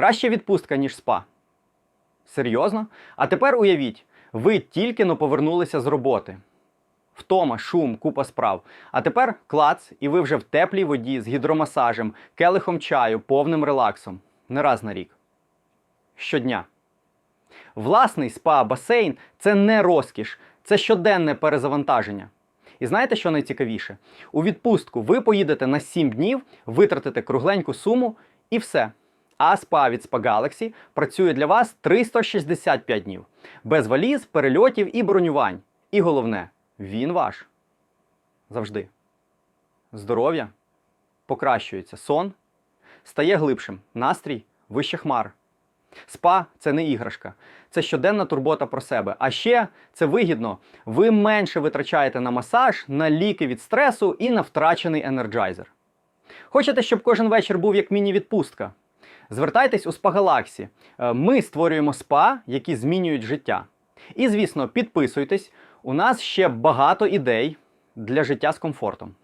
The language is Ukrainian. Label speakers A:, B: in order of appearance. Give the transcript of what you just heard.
A: Краще відпустка, ніж спа. Серйозно? А тепер уявіть, ви тільки но повернулися з роботи. Втома, шум, купа справ. А тепер клац, і ви вже в теплій воді з гідромасажем, келихом чаю, повним релаксом. Не раз на рік. Щодня. Власний спа-басейн це не розкіш, це щоденне перезавантаження. І знаєте, що найцікавіше? У відпустку ви поїдете на 7 днів, витратите кругленьку суму і все. А спа від Spa Galaxy працює для вас 365 днів. Без валіз, перельотів і бронювань. І головне, він ваш. Завжди. Здоров'я покращується, сон стає глибшим, настрій вище хмар. Спа це не іграшка, це щоденна турбота про себе. А ще це вигідно. Ви менше витрачаєте на масаж, на ліки від стресу і на втрачений енерджайзер. Хочете, щоб кожен вечір був як міні-відпустка? Звертайтесь у Спа Галаксі. Е, Ми створюємо спа, які змінюють життя. І, звісно, підписуйтесь. У нас ще багато ідей для життя з комфортом.